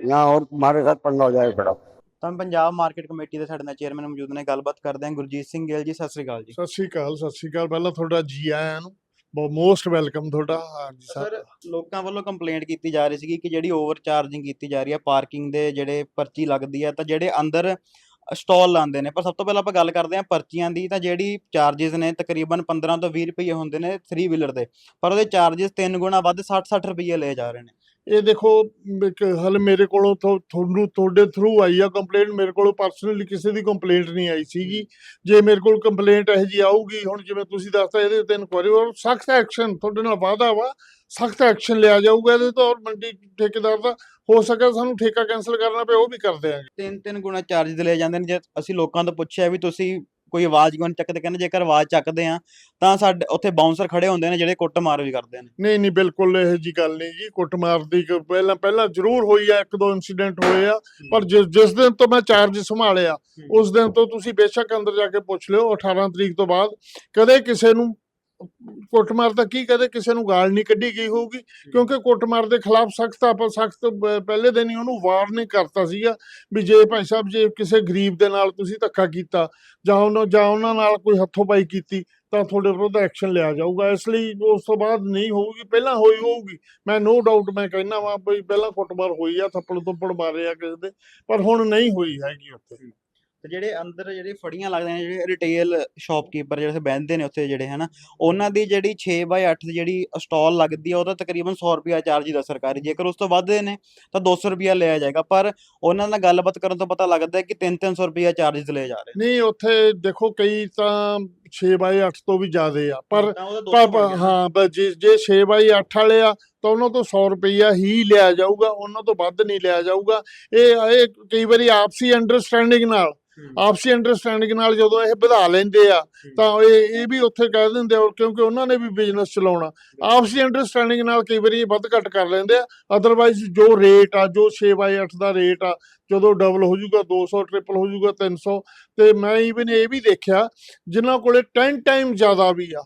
यहाँ और हमारे साथ पंगा हो जाए बड़ा ਤਾਂ ਪੰਜਾਬ ਮਾਰਕੀਟ ਕਮੇਟੀ ਦੇ ਸਾਡੇ ਨਾਲ ਚੇਅਰਮੈਨ ਮੌਜੂਦ ਨੇ ਗੱਲਬਾਤ ਕਰਦੇ ਹਾਂ ਗੁਰਜੀਤ ਸਿੰਘ ਗਿੱਲ ਜੀ ਸਤਿ ਸ੍ਰੀ ਅਕਾਲ ਜੀ ਸਤਿ ਸ਼੍ਰੀ ਅਕਾਲ ਸਤਿ ਸ਼੍ਰੀ ਅਕਾਲ ਪਹਿਲਾਂ ਤੁਹਾਡਾ ਜੀ ਆਇਆਂ ਨੂੰ ਬਹੁਤ ਮੋਸਟ ਵੈਲਕਮ ਤੁਹਾਡਾ। ਹਾਂਜੀ ਸਰ। ਲੋਕਾਂ ਵੱਲੋਂ ਕੰਪਲੇਂਟ ਕੀਤੀ ਜਾ ਰਹੀ ਸੀਗੀ ਕਿ ਜਿਹੜੀ ਓਵਰ ਚਾਰਜਿੰਗ ਕੀਤੀ ਜਾ ਰਹੀ ਹੈ ਪਾਰਕਿੰਗ ਦੇ ਜਿਹੜੇ ਪਰਚੀ ਲੱਗਦੀ ਹੈ ਤਾਂ ਜਿਹੜੇ ਅੰਦਰ ਸਟਾਲ ਲਾਉਂਦੇ ਨੇ। ਪਰ ਸਭ ਤੋਂ ਪਹਿਲਾਂ ਆਪਾਂ ਗੱਲ ਕਰਦੇ ਹਾਂ ਪਰਚੀਆਂ ਦੀ, ਤਾਂ ਜਿਹੜੀ ਚਾਰजेस ਨੇ ਤਕਰੀਬਨ 15 ਤੋਂ 20 ਰੁਪਏ ਹੁੰਦੇ ਨੇ 3 ਵੀਲਰ ਦੇ। ਪਰ ਉਹਦੇ ਚਾਰजेस 3 ਗੁਣਾ ਵੱਧ 60-60 ਰੁਪਏ ਲਏ ਜਾ ਰਹੇ ਨੇ। ਇਹ ਦੇਖੋ ਹਲ ਮੇਰੇ ਕੋਲੋਂ ਤੁਹਾਨੂੰ, ਤੁਹਾਡੇ ਥਰੂ ਆਈ ਆ ਕੰਪਲੇਂਟ ਮੇਰੇ ਕੋਲੋਂ ਪਰਸਨਲੀ ਕਿਸੇ ਦੀ ਕੰਪਲੇਂਟ ਨਹੀਂ ਆਈ ਸੀਗੀ। ਜੇ ਮੇਰੇ ਕੋਲ ਕੰਪਲੇਂਟ ਇਹੋ ਜੀ ਆਊਗੀ, ਹੁਣ ਜਿਵੇਂ ਤੁਸੀਂ ਦੱਸਤਾ, ਇਹਦੇ ਉੱਤੇ ਇਨਕੁਆਇਰੀ ਔਰ ਸਖਤ ਐਕਸ਼ਨ ਤੁਹਾਡੇ ਨਾਲ ਵਾਅਦਾ ਵਾ, ਸਖਤ ਐਕਸ਼ਨ ਲਿਆ ਜਾਊਗਾ ਇਹਦੇ ਤੋਂ, ਔਰ ਮੰਡੀ ਠੇਕੇਦਾਰ ਦਾ, ਹੋ ਸਕਿਆ ਸਾਨੂੰ ਠੇਕਾ ਕੈਨਸਲ ਕਰਨਾ ਪਏ ਉਹ ਵੀ ਕਰ ਦਿਆਂਗੇ। ਤਿੰਨ ਤਿੰਨ ਗੁਣਾ ਚਾਰਜ ਲਏ ਜਾਂਦੇ ਨੇ, ਜੇ ਅਸੀਂ ਲੋਕਾਂ ਤੋਂ ਪੁੱਛਿਆ ਵੀ ਤੁਸੀਂ ਕੋਈ ਆਵਾਜ਼ ਕਿਉਂ ਨਹੀਂ ਚੱਕਦੇ ਕਹਿੰਦੇ ਜੇਕਰ ਆਵਾਜ਼ ਚੱਕਦੇ ਆ ਤਾਂ ਸਾਡੇ ਉੱਥੇ ਬਾਉਂਸਰ ਖੜੇ ਹੁੰਦੇ ਨੇ ਜਿਹੜੇ ਕੁੱਟ ਮਾਰ ਵੀ ਕਰਦੇ ਨੇ। ਨਹੀਂ ਨਹੀਂ ਬਿਲਕੁਲ ਇਹੋ ਜੀ ਗੱਲ ਨਹੀਂ ਜੀ ਕੁੱਟਮਾਰ ਦੀ ਕ- ਪਹਿਲਾਂ ਪਹਿਲਾਂ ਜ਼ਰੂਰ ਹੋਈ ਆ ਇੱਕ ਦੋ ਇਨਸੀਡੈਂਟ ਹੋਏ ਆ ਪਰ ਜਿਸ ਜਿਸ ਦਿਨ ਤੋਂ ਮੈਂ ਚਾਰਜ ਸੰਭਾਲਿਆ ਉਸ ਦਿਨ ਤੋਂ ਤੁਸੀਂ ਬੇਸ਼ੱਕ ਅੰਦਰ ਜਾ ਕੇ ਪੁੱਛ ਲਿਓ 18 ਤਰੀਕ ਤੋਂ ਬਾਅਦ ਕਦੇ ਕਿਸੇ ਨੂੰ ਕੁੱਟਮਾਰ ਤਾਂ ਕੀ ਕਦੇ ਕਿਸੇ ਨੂੰ ਗਾਲ ਨਹੀਂ ਕੱਢੀ ਗਈ ਹੋਊਗੀ, ਕਿਉਂਕਿ ਕੁੱਟਮਾਰ ਦੇ ਖਿਲਾਫ ਸਖਤ ਆਪਾਂ ਸਖਤ ਪਹਿਲੇ ਦਿਨ ਹੀ ਉਹਨੂੰ ਵਾਰਨਿੰਗ ਕਰਤਾ ਸੀਗਾ ਵੀ ਜੇ ਭਾਈ ਸਾਹਿਬ, ਜੇ ਕਿਸੇ ਗਰੀਬ ਦੇ ਨਾਲ ਤੁਸੀਂ ਧੱਕਾ ਕੀਤਾ, ਜਾਂ ਉਹਨਾਂ ਜਾਂ ਉਹਨਾਂ ਨਾਲ ਕੋਈ ਹੱਥੋਂ ਪਾਈ ਕੀਤੀ, ਤਾਂ ਤੁਹਾਡੇ ਵਿਰੁੱਧ ਐਕਸ਼ਨ ਲਿਆ ਜਾਊਗਾ। ਇਸ ਲਈ ਉਸ ਤੋਂ ਬਾਅਦ ਨਹੀਂ ਹੋਊਗੀ, ਪਹਿਲਾਂ ਹੋਈ ਹੋਊਗੀ। ਮੈਂ ਨੋ ਡਾਊਟ ਮੈਂ ਕਹਿੰਦਾ ਵਾਂ ਵੀ ਪਹਿਲਾਂ ਕੁੱਟਮਾਰ ਹੋਈ ਆ ਥੱਪੜ ਥੱਪੜ ਮਾਰੇ ਆ ਕਿਸੇ ਦੇ, ਪਰ ਹੁਣ ਨਹੀਂ ਹੋਈ ਹੈਗੀ ਉੱਥੇ। ਤੇ ਜਿਹੜੇ ਅੰਦਰ ਜਿਹੜੇ ਫੜੀਆਂ ਲੱਗਦੇ ਨੇ, ਜਿਹੜੇ ਰਿਟੇਲ ਸ਼ਾਪਕੀਪਰ ਜਿਹੜੇ ਬਹਿੰਦੇ ਨੇ ਉੱਥੇ ਜਿਹੜੇ, ਹਨਾ, ਉਹਨਾਂ ਦੀ ਜਿਹੜੀ 6/8 ਦੀ ਜਿਹੜੀ ਸਟਾਲ ਲੱਗਦੀ ਆ ਉਹਦਾ ਤਕਰੀਬਨ 100 ਰੁਪਿਆ ਚਾਰਜ ਦਾ ਸਰਕਾਰੀ, ਜੇਕਰ ਉਸ ਤੋਂ ਵੱਧ ਨੇ, ਤਾਂ 200 ਰੁਪਿਆ ਲਿਆ ਜਾਏਗਾ, ਪਰ ਉਹਨਾਂ ਨਾਲ ਗੱਲਬਾਤ ਕਰਨ ਤੋਂ ਪਤਾ ਲੱਗਦਾ ਹੈ ਕਿ 3-300 ਰੁਪਿਆ ਚਾਰजेस ਲਏ ਜਾ ਰਹੇ ਨਹੀਂ, ਉੱਥੇ ਦੇਖੋ, ਕਈ ਤਾਂ 6 ਬਾਈ 8 ਤੋਂ ਵੀ ਜ਼ਿਆਦੇ ਆ ਪਰ ਤਾਂ ਉਹਦਾ 200 ਪਰ ਬਣ ਪਰ ਗਿਆ। ਹਾਂ ਜੇ ਜੇ 6 ਬਾਈ 8 ਵਾਲੇ ਆ ਤਾਂ ਉਹਨਾਂ ਤੋਂ 100 ਰੁਪਈਆ ਹੀ ਲਿਆ ਜਾਊਗਾ ਉਹਨਾਂ ਤੋਂ ਵੱਧ ਨਹੀਂ ਲਿਆ ਜਾਊਗਾ ਇਹ ਇਹ ਕਈ ਵਾਰੀ ਆਪਸੀ ਅੰਡਰਸਟੈਂਡਿੰਗ ਨਾਲ। ਆਪਸੀ ਅੰਡਰਸਟੈਂਡਿੰਗ ਨਾਲ ਜਦੋਂ ਇਹ ਵਧਾ ਲੈਂਦੇ ਆ ਤਾਂ ਇਹ ਇਹ ਵੀ ਉੱਥੇ ਕਹਿ ਦਿੰਦੇ ਆ ਕਿਉਂਕਿ ਉਹਨਾਂ ਨੇ ਵੀ ਬਿਜ਼ਨਸ ਚਲਾਉਣਾ ਆਪਸੀ ਅੰਡਰਸਟੈਂਡਿੰਗ ਨਾਲ ਕਈ ਵਾਰੀ ਇਹ ਵੱਧ ਘੱਟ ਕਰ ਲੈਂਦੇ ਆ ਅਦਰਵਾਈਜ਼ ਜੋ ਰੇਟ ਆ ਜੋ 6 ਬਾਈ 8 ਦਾ ਰੇਟ ਆ ਜਦੋਂ ਡਬਲ ਹੋ ਜਾਊਗਾ 200 ਟ੍ਰਿਪਲ ਹੋ ਜਾਊਗਾ 300 ਤੇ ਮੈਂ ਇਵਨ ਇਹ ਵੀ ਦੇਖਿਆ ਜਿਨ੍ਹਾਂ ਕੋਲੇ 10 ਟਾਈਮ ਜ਼ਿਆਦਾ ਵੀ ਆ।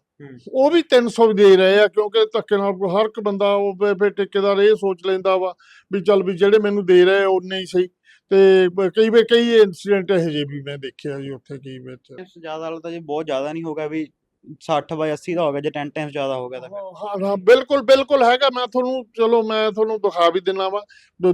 ਉਹ ਵੀ 300 ਦੇ ਰਹੇ ਆ ਕਿਉਂਕਿ ਧੱਕੇ ਨਾਲ ਹਰ ਇੱਕ ਬੰਦਾ ਉਹ ਫਿਰ- ਠੇਕੇਦਾਰ ਇਹ ਸੋਚ ਲੈਂਦਾ ਵਾ ਵੀ ਚੱਲ ਵੀ ਜਿਹੜੇ ਮੈਨੂੰ ਦੇ ਰਹੇ ਉਹਨੇ ਹੀ ਸਹੀ। ਤੇ ਕਈ ਵੇ ਕਈ ਇਨਸੀਡੈਂਟ ਇਹੋ ਜਿਹੇ ਵੀ ਮੈਂ ਦੇਖਿਆ ਜੀ ਉੱਥੇ ਕੀ ਵਿੱਚ। ਜ਼ਿਆਦਾ ਵਾਲਾ ਤਾਂ ਜੀ ਬਹੁਤ ਜ਼ਿਆਦਾ ਨਹੀਂ ਹੋਗਾ ਵੀ 60 ਬਾਈ 80 ਦਾ ਹੋਗਾ ਜੇ 10 ਟਾਈਮਸ ਜ਼ਿਆਦਾ ਹੋ ਗਿਆ ਤਾਂ ਫਿਰ। ਹਾਂ ਹਾਂ, ਬਿਲਕੁਲ ਬਿਲਕੁਲ ਹੈਗਾ, ਮੈਂ ਤੁਹਾਨੂੰ, ਚਲੋ, ਮੈਂ ਤੁਹਾਨੂੰ ਦਿਖਾ ਵੀ ਦਿੰਨਾ ਵਾ।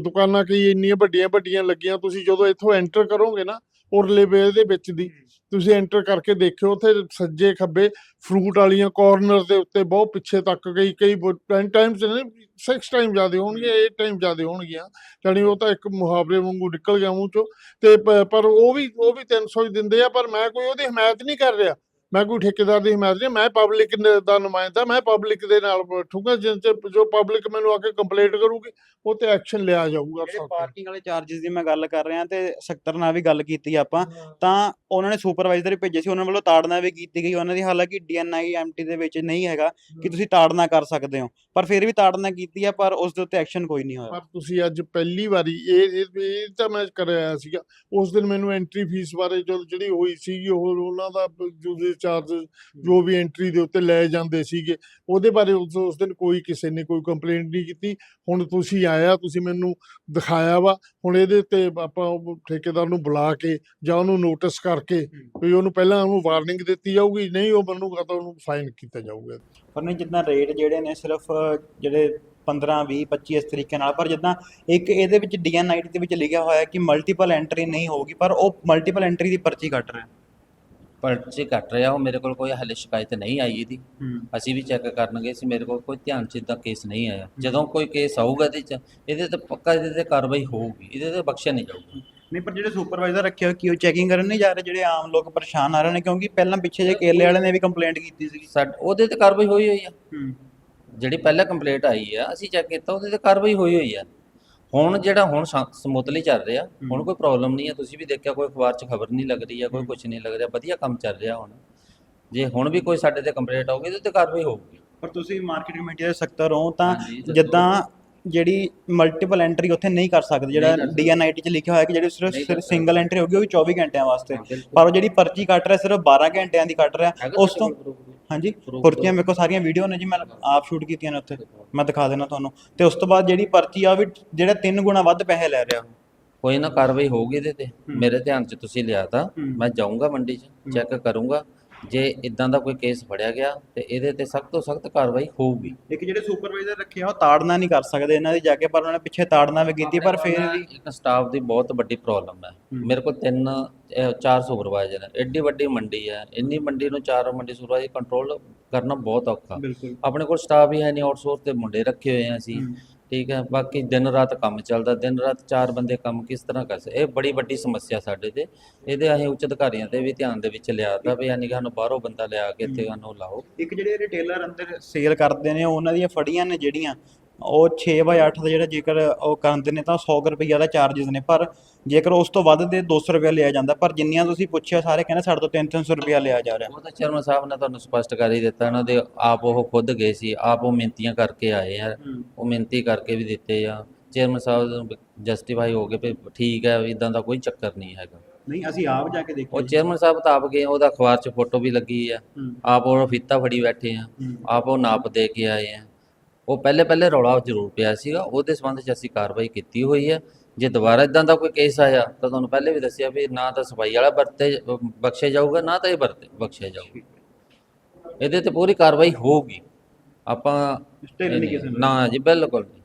ਦੁਕਾਨਾਂ ਕਈ ਇੰਨੀਆਂ ਵੱਡੀਆਂ ਵੱਡੀਆਂ ਲੱਗੀਆਂ, ਤੁਸੀਂ ਜਦੋਂ ਇੱਥੋਂ ਐਂਟਰ ਕਰੋਗੇ ਨਾ, ਉਰਲੇ ਵੇ ਦੇ ਵਿੱਚ ਦੀ, ਤੁਸੀਂ ਐਂਟਰ ਕਰਕੇ ਦੇਖਿਓ, ਉੱਥੇ ਸੱਜੇ ਖੱਬੇ ਫਰੂਟ ਵਾਲੀਆਂ ਕਾਰਨਰ ਦੇ ਉੱਤੇ ਬਹੁਤ ਪਿੱਛੇ ਤੱਕ ਕਈ ਕਈ 10 ਟਾਈਮਸ ਨੇ 6 ਟਾਈਮ ਜ਼ਿਆਦੇ ਹੋਣਗੇ 8 ਟਾਈਮ ਜ਼ਿਆਦੇ ਹੋਣਗੀਆਂ। ਜਾਣੀ ਉਹ ਤਾਂ ਇੱਕ ਮੁਹਾਵਰੇ ਵਾਂਗੂ ਨਿਕਲ ਗਿਆ ਮੂੰਹ ਚੋਂ। ਤੇ ਪ- ਪਰ ਉਹ ਵੀ ਉਹ ਵੀ 300 ਹੀ ਦਿੰਦੇ ਆ, ਪਰ ਮੈਂ ਕੋਈ ਉਹਦੀ ਹਮਾਇਤ ਨਹੀਂ ਕਰ ਰਿਹਾ। ਮੈਂ ਕੋਈ ਠੇਕੇਦਾਰ ਦੀ ਹਮਾਇਤ ਨਹੀਂ ਮੈਂ ਪਬਲਿਕ ਦਾ ਨੁਮਾਇੰਦਾ ਮੈਂ ਪਬਲਿਕ ਦੇ ਨਾਲ ਬੈਠੂਗਾ ਜਿਨ ਚ ਜੋ ਪਬਲਿਕ ਮੈਨੂੰ ਆ ਕੇ ਕੰਪਲੇਂਟ ਕਰੂਗੀ ਉਹ ਤੇ ਐਕਸ਼ਨ ਲਿਆ ਜਾਊਗਾ ਜਿਹੜੇ ਤੇ। ਪਾਰਕਿੰਗ ਵਾਲੇ ਚਾਰजेस ਦੀ ਮੈਂ ਗੱਲ ਕਰ ਰਿਹਾ ਤੇ ਸਕੱਤਰ ਨਾਲ ਵੀ ਗੱਲ ਕੀਤੀ ਆਪਾਂ ਤਾਂ ਉਹਨਾਂ ਨੇ ਸੁਪਰਵਾਈਜ਼ਰ ਭੇਜੇ ਸੀ ਉਹਨਾਂ ਵੱਲੋਂ ਤਾੜਨਾ ਵੀ ਕੀਤੀ ਗਈ ਉਹਨਾਂ ਦੀ ਹਾਲਾਂਕਿ ਡੀਐਨਆਈ ਐਮਟੀ ਦੇ ਵਿੱਚ ਨਹੀਂ ਹੈਗਾ ਕਿ ਤੁਸੀਂ ਤਾੜਨਾ ਕਰ ਸਕਦੇ ਹੋ ਪਰ ਫਿਰ ਵੀ ਤਾੜਨਾ ਕੀਤੀ ਆ ਪਰ ਉਸ ਦੇ ਉੱਤੇ ਐਕਸ਼ਨ ਕੋਈ ਨਹੀਂ ਹੋਇਆ ਪਰ ਤੁਸੀਂ ਅੱਜ ਪਹਿਲੀ ਵਾਰੀ ਇਹ ਇਹ ਤਾਂ ਮੈਂ ਕਰਿਆ ਸੀਗਾ ਉਸ ਦਿਨ ਮੈਨੂੰ ਐਂਟਰੀ ਫੀਸ ਬਾਰੇ ਜਿਹੜੀ ਹੋਈ ਸੀਗੀ ਉਹ ਉਹਨਾਂ ਦਾ ਜੋ ਚਾਰਜ ਜੋ ਵੀ ਐਂਟਰੀ ਦੇ ਉੱਤੇ ਲੈ ਜਾਂਦੇ ਸੀਗੇ ਉਹਦੇ ਬਾਰੇ ਉਸ ਦਿਨ ਕੋਈ ਕਿਸੇ ਨੇ ਕੋਈ ਕੰਪਲੇਂਟ ਨਹੀਂ ਕੀਤੀ। ਹੁਣ ਤੁਸੀਂ ਆਇਆ ਤੁਸੀਂ ਮੈਨੂੰ ਦਿਖਾਇਆ ਵਾ ਹੁਣ ਇਹਦੇ ਉੱਤੇ ਆਪਾਂ ਠੇਕੇਦਾਰ ਨੂੰ ਬੁਲਾ ਕੇ ਜਾਂ ਉਹਨੂੰ ਨੋਟਿਸ ਕਰਕੇ ਵੀ ਉਹਨੂੰ ਪਹਿਲਾਂ ਉਹਨੂੰ ਵਾਰਨਿੰਗ ਦਿੱਤੀ ਜਾਊਗੀ ਨਹੀਂ ਉਹ ਬਣੂਗਾ ਤਾਂ ਉਹਨੂੰ ਫਾਈਨ ਕੀਤਾ ਜਾਊਗਾ। ਪਰ ਨਹੀਂ ਜਿੱਦਾਂ ਰੇਟ ਜਿਹੜੇ ਨੇ ਸਿਰਫ ਜਿਹੜੇ 15 20 25 ਇਸ ਤਰੀਕੇ ਨਾਲ ਪਰ ਜਿੱਦਾਂ ਇੱਕ ਇਹਦੇ ਵਿੱਚ ਡੀਐਨਆਈਟੀ ਦੇ ਵਿੱਚ ਲਿਖਿਆ ਹੋਇਆ ਕਿ ਮਲਟੀਪਲ ਐਂਟਰੀ ਨਹੀਂ ਹੋਊਗੀ ਪਰ ਉਹ ਮਲਟੀਪਲ ਐਂਟਰੀ ਦੀ ਪਰਚੀ ਕੱਟ ਰਿਹਾ। ਪਰਚੇ ਕੱਟ ਰਿਹਾ ਉਹ ਮੇਰੇ ਕੋਲ ਕੋਈ ਹਲੇ ਸ਼ਿਕਾਇਤ ਨਹੀਂ ਆਈ ਇਹਦੀ। ਅਸੀਂ ਵੀ ਚੈੱਕ ਕਰਨਗੇ ਸੀ ਮੇਰੇ ਕੋਲ ਕੋਈ ਧਿਆਨ ਚ ਇਦਾਂ ਕੇਸ ਨਹੀਂ ਆਇਆ। ਜਦੋਂ ਕੋਈ ਕੇਸ ਆਊਗਾ ਇਹਦੇ ਚ ਇਹਦੇ ਤੇ ਪੱਕਾ ਇਹਦੇ ਤੇ ਕਾਰਵਾਈ ਹੋਊਗੀ ਇਹਦੇ ਤੇ ਬਖਸ਼ਿਆ ਨਹੀਂ ਜਾਊਗਾ। ਨਹੀਂ ਪਰ ਜਿਹੜੇ ਸੁਪਰਵਾਈਜ਼ਰ ਰੱਖੇ ਹੋ ਕੀ ਉਹ ਚੈਕਿੰਗ ਕਰਨ ਨਹੀਂ ਜਾ ਰਹੇ ਜਿਹੜੇ ਆਮ ਲੋਕ ਪਰੇਸ਼ਾਨ ਆ ਰਹੇ ਨੇ? ਕਿਉਂਕਿ ਪਹਿਲਾਂ ਪਿੱਛੇ ਜੇ ਕੇਲੇ ਵਾਲੇ ਨੇ ਵੀ ਕੰਪਲੇਂਟ ਕੀਤੀ ਸੀ ਸਾਡ ਉਹਦੇ ਤੇ ਕਾਰਵਾਈ ਹੋਈ ਹੋਈ ਆ। ਜਿਹੜੀ ਪਹਿਲਾਂ ਕੰਪਲੇਂਟ ਆਈ ਆ ਅਸੀਂ ਚੈੱਕ ਕੀਤਾ ਉਹਦੇ ਤੇ ਕਾਰਵਾਈ ਹੋਈ ਹੋਈ ਆ। ਹੁਣ ਜਿਹੜਾ ਹੁਣ ਸਮੂਥਲੀ ਚੱਲ ਰਿਹਾ ਹੁਣ ਕੋਈ ਪ੍ਰੋਬਲਮ ਨਹੀਂ ਹੈ ਤੁਸੀਂ ਵੀ ਦੇਖਿਆ ਕੋਈ ਅਖਬਾਰ 'ਚ ਖਬਰ ਨਹੀਂ ਲੱਗ ਰਹੀ ਆ ਕੋਈ ਕੁਝ ਨਹੀਂ ਲੱਗ ਰਿਹਾ ਵਧੀਆ ਕੰਮ ਚੱਲ ਰਿਹਾ ਹੁਣ ਜੇ ਹੁਣ ਵੀ ਕੋਈ ਸਾਡੇ ਤੇ ਕੰਪਲੇਂਟ ਆਊਗੀ ਤੇ ਕਾਰਵਾਈ ਹੋਊਗੀ ਪਰ ਤੁਸੀਂ ਮਾਰਕੀਟ ਕਮੇਟੀ ਦੇ ਸਕੱਤਰ ਹੋ ਤਾਂ ਹਾਂਜੀ, ਦੱਸੋ। ਜਿੱਦਾਂ ਜਿਹੜੀ ਮਲਟੀਪਲ ਐਂਟਰੀ ਉੱਥੇ ਨਹੀਂ ਕਰ ਸਕਦੇ ਜਿਹੜਾ ਨਹੀਂ ਕਰ ਸਕਦੇ। ਡੀਐਨਆਈਟੀ 'ਚ ਲਿਖਿਆ ਹੋਇਆ ਕਿ ਜਿਹੜੀ ਨਹੀਂ ਕਰ ਸਿਰਫ ਸਕਦੇ। ਸਿੰਗਲ ਐਂਟਰੀ ਹੋਗੀ ਉਹ ਵੀ 24 ਘੰਟਿਆਂ ਵਾਸਤੇ ਹਾਂ, ਬਿਲਕੁਲ। ਪਰ ਉਹ ਜਿਹੜੀ ਪਰਚੀ ਕੱਟ ਰਿਹਾ ਸਿਰਫ 12 ਘੰਟਿਆਂ ਦੀ ਕੱਟ ਰਿਹਾ ਹੈਗਾ ਉਸ ਤੋਂ ਤੁਹਾਡੇ ਕੋਲ proof? ਹਾਂਜੀ ਪੁਰਤੀਆਂ ਮੇਰੇ ਕੋਲ ਸਾਰੀਆਂ ਵੀਡੀਓ ਨੇ ਜੀ ਮੈਂ ਆਪ ਸ਼ੂਟ ਕੀਤੀਆਂ ਨੇ ਉੱਥੇ। ਮੈਂ ਦਿਖਾ ਦੇਣਾ ਤੁਹਾਨੂੰ। ਤੇ ਉਸ ਤੋਂ ਬਾਅਦ ਜਿਹੜੀ ਪਰਚੀ ਆ ਉਹ ਵੀ ਜਿਹੜਾ 3 ਗੁਣਾ ਵੱਧ ਪੈਸੇ ਲੈ ਰਿਹਾ ਉਹ। ਕੋਈ ਨਾ ਕਾਰਵਾਈ ਹੋਊਗੀ ਇਹਦੇ ਤੇ। ਮੇਰੇ ਧਿਆਨ 'ਚ ਤੁਸੀਂ ਲਿਆ ਤਾ। ਮੈਂ ਜਾਊਂਗਾ ਮੰਡੀ 'ਚ ਚੈੱਕ ਕਰੂੰਗਾ। ਜੇ ਇਦਾਂ ਦਾ ਕੋਈ ਕੇਸ ਫੜਿਆ ਗਿਆ ਤੇ ਇਹਦੇ ਤੇ ਸਖਤ ਤੋਂ ਸਖਤ ਕਾਰਵਾਈ ਹੋਊਗੀ। ਇੱਕ ਜਿਹੜੇ ਸੁਪਰਵਾਈਜ਼ਰ ਰੱਖੇ ਆ ਉਹ ਤਾੜਨਾ ਨਹੀਂ ਕਰ ਸਕਦੇ ਇਹਨਾਂ ਦੀ ਜਾ ਕੇ ਪਰ ਉਹਨਾਂ ਨੇ ਪਿੱਛੇ ਤਾੜਨਾ ਵੀ ਕੀਤੀ ਪਰ ਫਿਰ ਵੀ ਇੱਕ ਸਟਾਫ ਦੀ ਬਹੁਤ ਵੱਡੀ ਪ੍ਰੋਬਲਮ ਹੈ। ਮੇਰੇ ਕੋਲ ਤਿੰਨ ਚਾਰ ਸੁਪਰਵਾਈਜ਼ਰ ਹੈ। ਐਡੀ ਵੱਡੀ ਮੰਡੀ ਹੈ ਇੰਨੀ ਮੰਡੀ ਨੂੰ ਚਾਰ ਮੰਡੀ ਸੁਪਰਵਾਈਜ਼ਰ ਕੰਟਰੋਲ ਕਰਨਾ ਬਹੁਤ ਔਖਾ। ਆਪਣੇ ਕੋਲ ਸਟਾਫ ਹੀ ਹੈ ਨਹੀਂ ਆਊਟਸੋਰਸ ਤੇ ਮੁੰਡੇ ਰੱਖੇ ਹੋਏ ਆ ਅਸੀਂ। ਠੀਕ ਹੈ ਬਾਕੀ ਦਿਨ ਰਾਤ ਕੰਮ ਚੱਲਦਾ ਦਿਨ ਰਾਤ ਚਾਰ ਬੰਦੇ ਕੰਮ ਕਿਸ ਤਰ੍ਹਾਂ ਕਰ ਸਕਦੇ ਇਹ ਬੜੀ ਵੱਡੀ ਸਮੱਸਿਆ ਸਾਡੇ ਤੇ ਇਹਦੇ ਅਸੀਂ ਉੱਚ ਅਧਿਕਾਰੀਆਂ ਤੇ ਵੀ ਧਿਆਨ ਦੇ ਵਿੱਚ ਲਿਆ ਤਾ ਵੀ ਯਾਨੀ ਕਿ ਸਾਨੂੰ ਬਾਹਰੋਂ ਬੰਦਾ ਲਿਆ ਕੇ ਇੱਥੇ ਸਾਨੂੰ ਲਾਓ। ਇੱਕ ਜਿਹੜੇ ਰਿਟੇਲਰ ਅੰਦਰ ਸੇਲ ਕਰਦੇ ਨੇ ਉਹਨਾਂ ਦੀਆਂ ਫੜੀਆਂ ਨੇ ਜਿਹੜੀਆਂ ਉਹ 6 ਬਾਈ 8 ਦਾ ਜਿਹੜਾ ਜੇਕਰ ਉਹ ਕਰਦੇ ਨੇ ਤਾਂ 100 ਰੁਪਈਆ ਦਾ ਚਾਰजेस ਨੇ ਪਰ ਜੇਕਰ ਉਸ ਤੋਂ ਵੱਧ ਦੇ 200 ਰੁਪਇਆ ਲਿਆ ਜਾਂਦਾ ਪਰ ਜਿੰਨੀਆਂ ਤੁਸੀਂ ਪੁੱਛਿਆ ਸਾਰੇ ਕਹਿੰਦੇ ਸਾਡੇ ਤੋਂ 3-300 ਰੁਪਇਆ ਲਿਆ ਜਾ ਰਿਹਾ। ਉਹ ਤਾਂ ਚੇਅਰਮੈਨ ਸਾਹਿਬ ਨੇ ਤੁਹਾਨੂੰ ਸਪਸ਼ਟ ਕਰ ਹੀ ਦਿੱਤਾ ਇਹਨਾਂ ਦੇ ਆਪ ਉਹ ਖੁਦ ਗਏ ਸੀ ਆਪ ਉਹ ਮਿਹਨਤੀਆਂ ਕਰਕੇ ਆਏ ਆ ਉਹ ਮਿਹਨਤੀ ਕਰਕੇ ਵੀ ਦਿੱਤੇ ਆ। ਚੇਅਰਮੈਨ ਸਾਹਿਬ ਜਸਟੀਫਾਈ ਹੋ ਗਏ ਵੀ ਠੀਕ ਹੈ ਇਦਾਂ ਦਾ ਕੋਈ ਚੱਕਰ ਨਹੀਂ ਹੈਗਾ। ਨਹੀਂ ਅਸੀਂ ਆਪ ਜਾ ਕੇ ਉਹ ਦੇਖੋ ਚੇਅਰਮੈਨ ਸਾਹਿਬ ਤਾਂ ਆਪ ਗਏ ਉਹਦਾ ਅਖਬਾਰ 'ਚ ਫੋਟੋ ਵੀ ਲੱਗੀ ਆ। ਆਪ ਉਹ ਫੀਤਾ ਫੜੀ ਬੈਠੇ ਆ। ਆਪ ਉਹ ਨਾਪ ਦੇ ਕੇ ਆਏ ਆ। ਉਹ ਪਹਿਲੇ ਪਹਿਲੇ ਰੌਲਾ ਜ਼ਰੂਰ ਪਿਆ ਸੀਗਾ ਉਹਦੇ ਸੰਬੰਧ 'ਚ ਅਸੀਂ ਕਾਰਵਾਈ ਕੀਤੀ ਹੋਈ ਹੈ ਜੇ ਦੁਬਾਰਾ ਇਦਾਂ ਦਾ ਕੋਈ ਕੇਸ ਆਇਆ ਤਾਂ ਤੁਹਾਨੂੰ ਪਹਿਲੇ ਵੀ ਦੱਸਿਆ ਵੀ ਨਾ ਤਾਂ ਸਫ਼ਾਈ ਵਾਲਾ ਵਰਤੇ ਬਖਸ਼ਿਆ ਜਾਊਗਾ ਨਾ ਤਾਂ ਇਹ ਵਰਤੇ ਬਖਸ਼ਿਆ ਜਾਊਗਾ। ਇਹਦੇ ਤੇ ਪੂਰੀ ਕਾਰਵਾਈ ਹੋਊਗੀ। ਆਪਾਂ। ਨਾ ਜੀ ਬਿਲਕੁਲ ਨਹੀਂ।